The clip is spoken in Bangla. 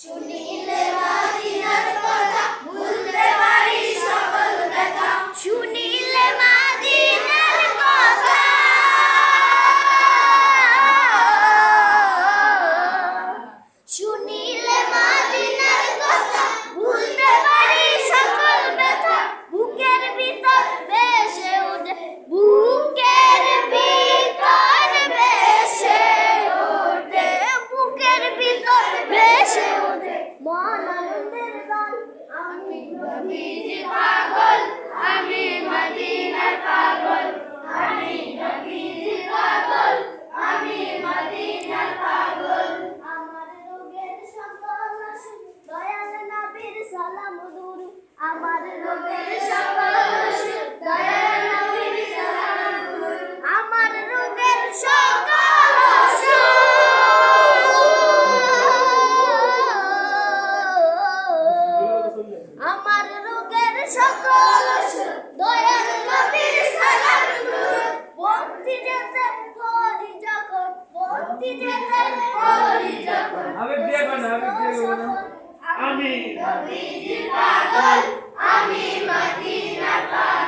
ചുണ്ടിയിലെ আমি পাগল আমি মাদি আমি বিয়ে করব না আমি বিয়ে না। পাগল